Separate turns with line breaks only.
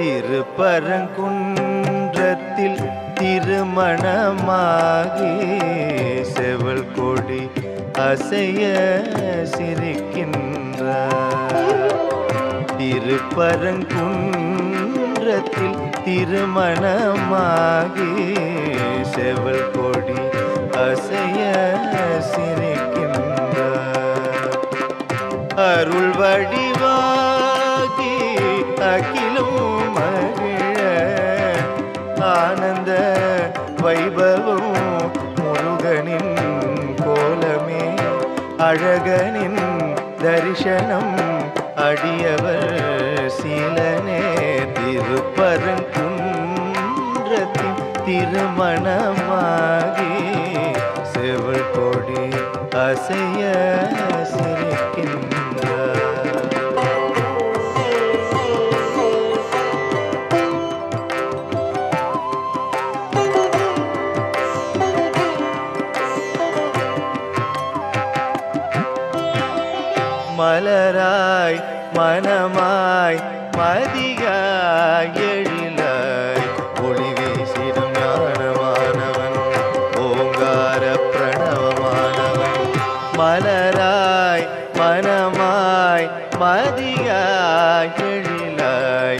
திருப்பரங்குன்றத்தில் திருமணமாகி செவல் கொடி அசைய சிரிக்கின்றார். திருப்பரங்குன்றத்தில் திருமணமாகி செவல் கொடி அசைய சிரிக்கின்றார். அருள் வடிவா ஆனந்த வைபவம் முருகனின் கோலமே. அழகனின் தரிசனம் அடியவர் சீலனே. திருப்பரங்குன்றத்தின் திருமணமாகி செவல் கொடி அசைய சிரிக்கின்ற മലരായി മനമായി മതിയായി എഴിലായി. ഒളി വീശിടും ജ്ഞാനമാനവൻ ഓങ്കാര പ്രണവമാനവൻ. മലരായി മനമായി മതിയായി എഴിലായി.